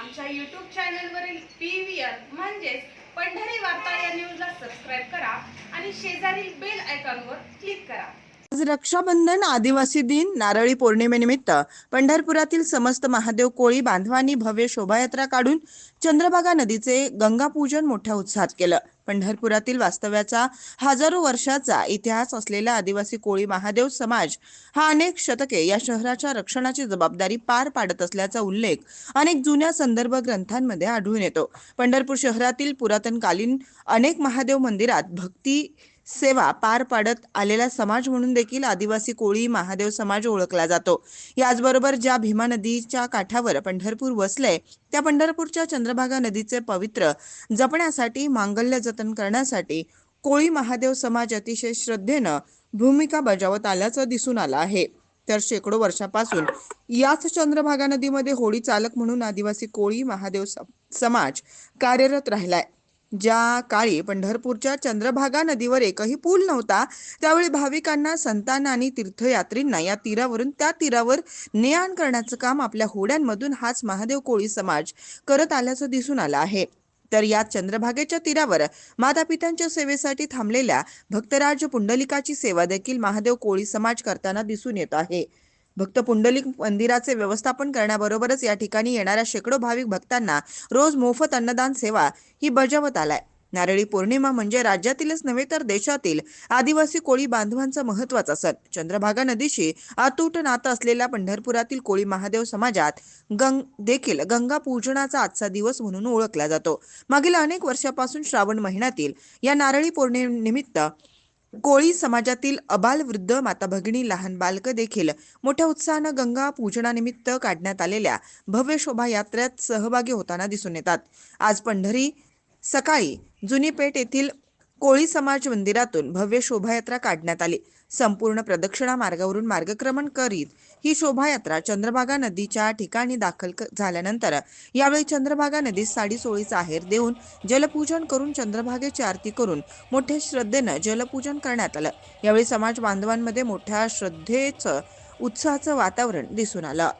आमच्या यूट्यूब चॅनलवरील P V R म्हणजेच पंढरी वार्ता या न्यूजला सबस्क्राईब करा आणि शेजारील बेल आयकॉनवर क्लिक करा. आज रक्षाबंधन आदिवासी दिन नारळी पौर्णिमेनिमित्त पंढरपुरातील समस्त महादेव कोळी बांधवांनी भव्य शोभायात्रा काढून चंद्रभागा नदीचे गंगापूजन मोठ्या उत्साहात केलं. पंढरपुरातील वास्तव्याचा हजारो वर्षाचा इतिहास असलेला आदिवासी कोळी महादेव समाज हा अनेक शतके या शहराच्या रक्षणाची जबाबदारी पार पाडत असल्याचा उल्लेख अनेक जुन्या संदर्भ ग्रंथांमध्ये आढळून येतो. पंढरपूर शहरातील पुरातनकालीन अनेक महादेव मंदिरात भक्ती सेवा पार पाडत आलेला समाज म्हणून देखील आदिवासी कोळी महादेव समाज ओळखला जातो. याचबरोबर ज्या भीमा नदीच्या काठावर पंढरपूर वसले त्या पंढरपूरच्या चंद्रभागा नदीचे पवित्र जपण्यासाठी मांगल्य जतन करण्यासाठी कोळी महादेव समाज अतिशय श्रद्धेनं भूमिका बजावत आल्याचं दिसून आलं आहे. तर शेकडो वर्षापासून याच चंद्रभागा नदीमध्ये होळी चालक म्हणून आदिवासी कोळी महादेव स- समाज कार्यरत राहिलाय. ज्या काळी पंढरपूरच्या चंद्रभागा नदीवर एकही पूल नव्हता त्यावेळी भाविकांना संतांना आणि तीर्थयात्रींना या तीरावरून त्या तीरावर ने आण करण्याचं काम आपल्या होड्यांमधून हाच महादेव कोळी समाज करत आल्याचं दिसून आलं आहे. तर या चंद्रभागेच्या तीरावर मातापित्यांच्या सेवेसाठी थांबलेल्या भक्तराज पुंडलिकाची सेवा देखील महादेव कोळी समाज करताना दिसून येत आहे. भक्त पुंडलिक मंदिराचे व्यवस्थापन करण्याबरोबरच या ठिकाणी येणाऱ्या शेकडो भाविक भक्तांना रोज मोफत अन्नदान सेवा ही बजावत आलाय. नारळी पौर्णिमा म्हणजे राज्यातीलच नव्हे तर देशातील आदिवासी कोळी बांधवांचा महत्त्वाचा सण. चंद्रभागा नदीशी अतूट नातं असलेल्या पंढरपुरातील कोळी महादेव समाजात गंग देखील गंगा पूजनाचा आजचा दिवस म्हणून ओळखला जातो. मागील अनेक वर्षापासून श्रावण महिन्यातील या नारळी पौर्णिमेनिमित्त कोळी समाजातील अबाल वृद्ध माता भगिनी लहान बालक देखील मोठ्या उत्साहानं गंगा पूजनानिमित्त काढण्यात आलेल्या भव्य शोभायात्रेत सहभागी होताना दिसून येतात. आज पंढरी सकाळी जुनी पेठ येथील कोळी समाज मंदिरातून भव्य शोभायात्रा काढण्यात आली. संपूर्ण प्रदक्षिणा मार्गावरून मार्गक्रमण करीत ही शोभायात्रा चंद्रभागा नदीच्या ठिकाणी दाखल क- झाल्यानंतर यावेळी चंद्रभागा नदीत साडी सोळीचा आहेर देऊन जलपूजन करून चंद्रभागेची आरती करून मोठ्या श्रद्धेनं जलपूजन करण्यात आलं. यावेळी समाज बांधवांमध्ये मोठ्या श्रद्धेचं उत्साहाचं वातावरण दिसून आलं.